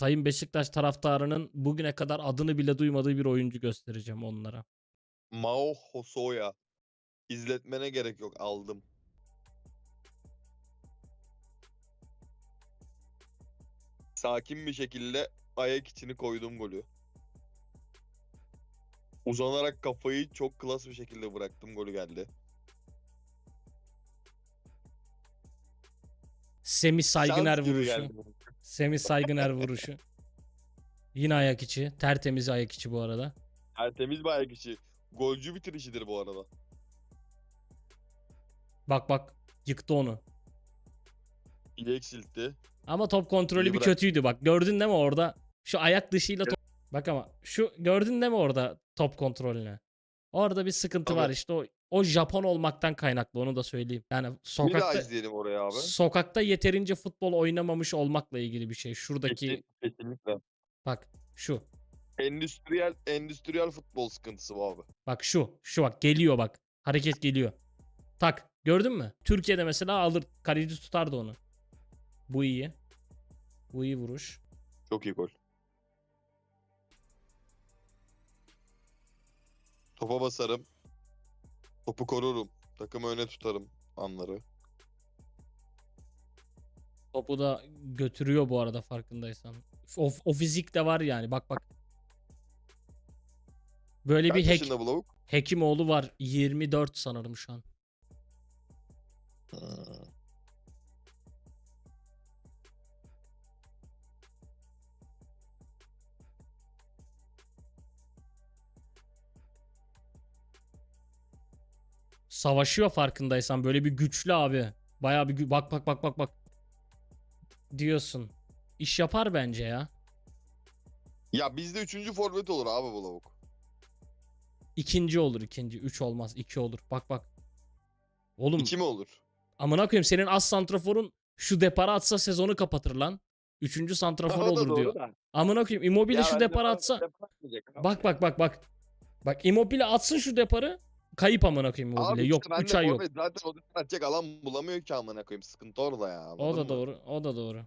Sayın Beşiktaş taraftarının bugüne kadar adını bile duymadığı bir oyuncu göstereceğim onlara. Mao Hosoya. İzletmene gerek yok aldım. Sakin bir şekilde ayak içini koydum golü. Uzanarak kafayı çok klas bir şekilde bıraktım golü geldi. Semih Saygıner vuruşu. geldi. Semih Saygıner vuruşu. Yine ayak içi. Tertemiz ayak içi bu arada. Tertemiz bir ayak içi. Golcü bitirişidir bu arada. Bak bak yıktı onu. İyi eksiltti. Ama top kontrolü İyi bir bırak. kötüydü bak. Gördün değil mi orada? Şu ayak dışıyla top... Bak ama şu gördün değil mi orada top kontrolünü? Orada bir sıkıntı var Evet. işte o o Japon olmaktan kaynaklı onu da söyleyeyim. Yani Bir daha sokakta izleyelim oraya abi. sokakta yeterince futbol oynamamış olmakla ilgili bir şey. Şuradaki Kesin- kesinlikle. bak şu. Endüstriyel endüstriyel futbol sıkıntısı bu abi. Bak şu. Şu bak geliyor bak. Hareket geliyor. Tak. Gördün mü? Türkiye'de mesela alır kaleci tutardı onu. Bu iyi. Bu iyi vuruş. Çok iyi gol. Topa basarım. Topu korurum. Takımı öne tutarım anları. Topu da götürüyor bu arada farkındaysan. O, o fizik de var yani. Bak bak. Böyle Kaç bir yaşında bu lavuk? Hekimoğlu var. 24 sanırım şu an. Savaşıyor farkındaysan. Böyle bir güçlü abi. Bayağı bir gü- bak bak bak bak bak. Diyorsun. İş yapar bence ya. Ya bizde üçüncü forvet olur abi bu lavuk. İkinci olur ikinci. Üç olmaz. iki olur. Bak bak. Oğlum İki mi olur? amına koyayım senin az santraforun şu depara atsa sezonu kapatır lan. Üçüncü santrafor O da olur doğru diyor. da. Amına koyayım Immobile Ya şu ben depara defans- atsa. defans diyecek abi. Bak bak bak bak. Bak Immobile atsın şu deparı. Kayıp amına koyayım Immobile. Abi Yok işte ben 3 de ay yok. Zaten o atacak alan bulamıyor ki amına koyayım. Sıkıntı orada ya. O anladın da mı? doğru. O da doğru.